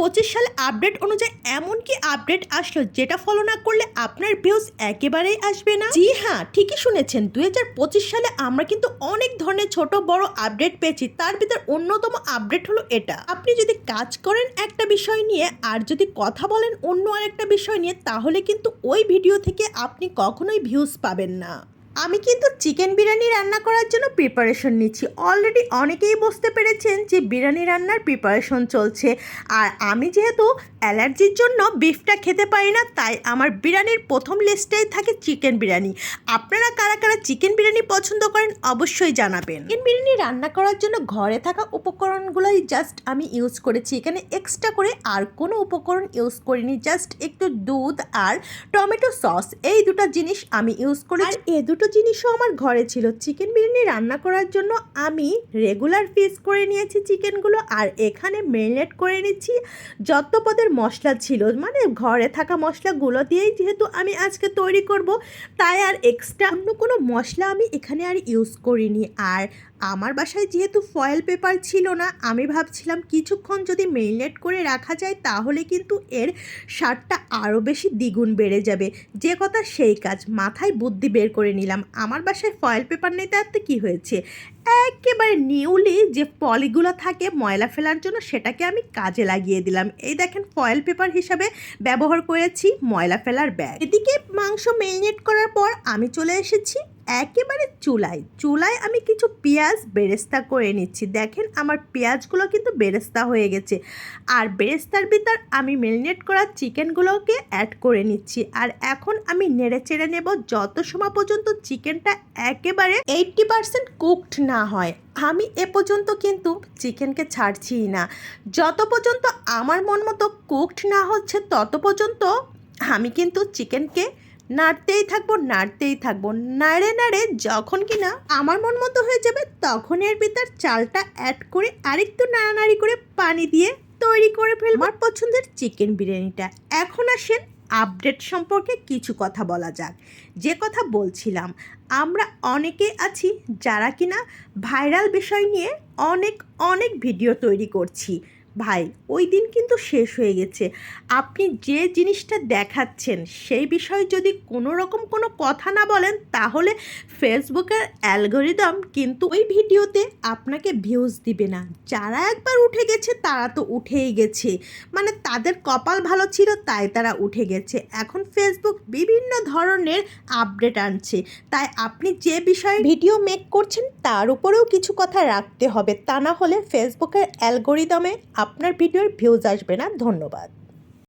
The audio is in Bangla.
পঁচিশ সালে আপডেট অনুযায়ী এমন কি আপডেট আসলো যেটা ফলো না করলে আপনার ভিউজ একেবারেই আসবে না? জি হ্যাঁ ঠিকই শুনেছেন। দুই হাজার পঁচিশ সালে আমরা কিন্তু অনেক ধরনের ছোট, বড় আপডেট পেয়েছি। তার ভিতর অন্যতম আপডেট হলো এটা। আপনি যদি কাজ করেন একটা বিষয় নিয়ে আর যদি কথা বলেন অন্য আরেকটা বিষয় নিয়ে, তাহলে কিন্তু ওই ভিডিও থেকে আপনি কখনোই ভিউজ পাবেন না। আমি কিন্তু চিকেন বিরিয়ানি রান্না করার জন্য প্রিপারেশন নিচ্ছি। অলরেডি অনেকেই বুঝতে পেরেছেন যে বিরিয়ানি রান্নার প্রিপারেশন চলছে। আর আমি যেহেতু অ্যালার্জির জন্য বিফটা খেতে পারি না তাই আমার বিরিয়ানির প্রথম লিস্টেই থাকে চিকেন বিরিয়ানি। আপনারা কারা কারা চিকেন বিরিয়ানি পছন্দ করেন অবশ্যই জানাবেন। চিকেন বিরিয়ানি রান্না করার জন্য ঘরে থাকা উপকরণগুলোই জাস্ট আমি ইউজ করেছি। এখানে এক্সট্রা করে আর কোনো উপকরণ ইউজ করিনি জাস্ট একটু দুধ আর টমেটো সস এই দুটো জিনিস আমি ইউজ করি আর এ দুটো জিনিসও আমার ঘরে ছিল। চিকেন বিরিয়ানি রান্না করার জন্য আমি রেগুলার পিস করে নিয়েছি চিকেনগুলো আর এখানে মেরিনেট করে নিচ্ছি যত পদের মশলা ছিল। মানে ঘরে থাকা মশলাগুলো দিয়েই যেহেতু আমি আজকে তৈরি করব, তাই আর এক্সট্রা অন্য কোনো মশলা আমি এখানে আর ইউজ করিনি। আর আমার বাসায় যেহেতু ফয়েল পেপার ছিল না, আমি ভাবছিলাম কিছুক্ষণ যদি মেরিনেট করে রাখা যায় তাহলে কিন্তু এর স্বাদটা আরও বেশি দ্বিগুণ বেড়ে যাবে। যে কথা সেই কাজ, মাথায় বুদ্ধি বের করে নিলাম। আমার বাসায় ফয়েল পেপার নেই তাতে কী হয়েছে? একেবারে নিউলি যে পলিগুলো থাকে ময়লা ফেলার জন্য, সেটাকে আমি কাজে লাগিয়ে দিলাম। এই দেখেন ফয়েল পেপার হিসাবে ব্যবহার করেছি ময়লা ফেলার ব্যাগ। এদিকে মাংস মেরিনেট করার পর আমি চলে এসেছি একেবারে চুলায় চুলায় আমি কিছু পেঁয়াজ বেরেস্তা করে নিচ্ছি। দেখেন আমার পেঁয়াজগুলো কিন্তু বেরেস্তা হয়ে গেছে। আর বেরেস্তার ভিতর আমি মেরিনেট করা চিকেনগুলোকে অ্যাড করে নিচ্ছি। আর এখন আমি নেড়ে চেড়ে নেব যত সময় পর্যন্ত চিকেনটা একেবারে এইটটি পারসেন্ট কুকড না হয়। আমি এ পর্যন্ত কিন্তু চিকেনকে ছাড়ছিই না। যত পর্যন্ত আমার মন মতো কুকড না হচ্ছে, তত পর্যন্ত আমি কিন্তু চিকেনকে নাড়তেই থাকব নাড়তেই থাকব। নাড়ে নাড়ে যখন কিনা আমার মন মতো হয়ে যাবে তখন এর ভিতর চালটা অ্যাড করে আরেকটু নাড়ানাড়ি করে পানি দিয়ে তৈরি করে ফেলব। আমার পছন্দের চিকেন বিরিয়ানিটা। এখন আসেন আপডেট সম্পর্কে কিছু কথা বলা যাক। যে কথা বলছিলাম, আমরা অনেকে আছি যারা কিনা ভাইরাল বিষয় নিয়ে অনেক অনেক ভিডিও তৈরি করছি। ভাই, ওই দিন কিন্তু শেষ হয়ে গেছে। আপনি যে জিনিসটা দেখাচ্ছেন, সেই বিষয়ে যদি কোনো রকম কোনো কথা না বলেন, তাহলে ফেসবুকের অ্যালগোরিদম কিন্তু ওই ভিডিওতে আপনাকে ভিউজ দিবে না। যারা একবার উঠে গেছে, তারা তো উঠেই গেছে। মানে তাদের কপাল ভালো ছিল, তাই তারা উঠে গেছে। এখন ফেসবুক বিভিন্ন ধরনের আপডেট আনছে। তাই আপনি যে বিষয়ে ভিডিও মেক করছেন, তার উপরেও কিছু কথা রাখতে হবে। তা না হলে ফেসবুকের অ্যালগোরিদমে আপনার ভিডিওর ভিউজ আসবে না। ধন্যবাদ।